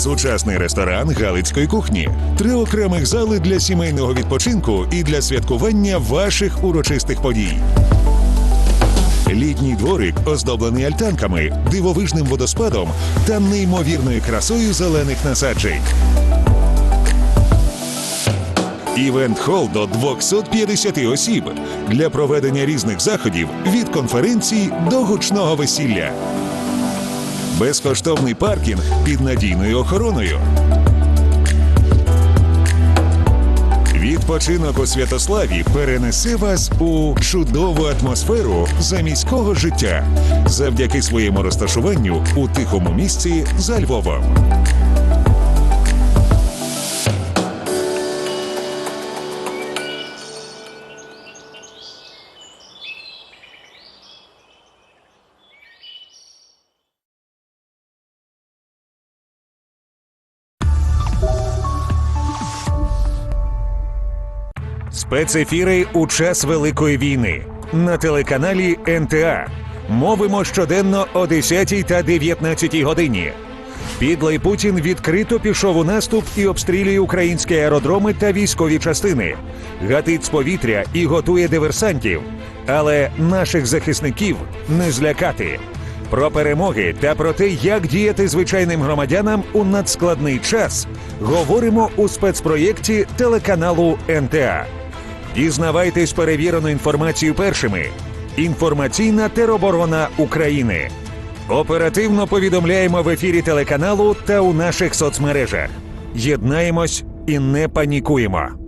Сучасний ресторан галицької кухні, три окремих зали для сімейного відпочинку і для святкування ваших урочистих подій. Літній дворик оздоблений альтанками, дивовижним водоспадом та неймовірною красою зелених насаджень. Івент-хол до 250 осіб для проведення різних заходів від конференцій до гучного весілля. Безкоштовний паркінг під надійною охороною. Відпочинок у Святославі перенесе вас у чудову атмосферу заміського життя завдяки своєму розташуванню у тихому місці за Львовом. Спецефіри у час Великої війни на телеканалі НТА. Мовимо щоденно о 10 та 19 годині. Підлий Путін відкрито пішов у наступ і обстрілює українські аеродроми та військові частини, гатить з повітря і готує диверсантів. Але наших захисників не злякати. Про перемоги та про те, як діяти звичайним громадянам у надскладний час, говоримо у спецпроєкті телеканалу НТА. Дізнавайтесь перевірену інформацію першими. Інформаційна тероборона України. Оперативно повідомляємо в ефірі телеканалу та у наших соцмережах. Єднаємось і не панікуємо.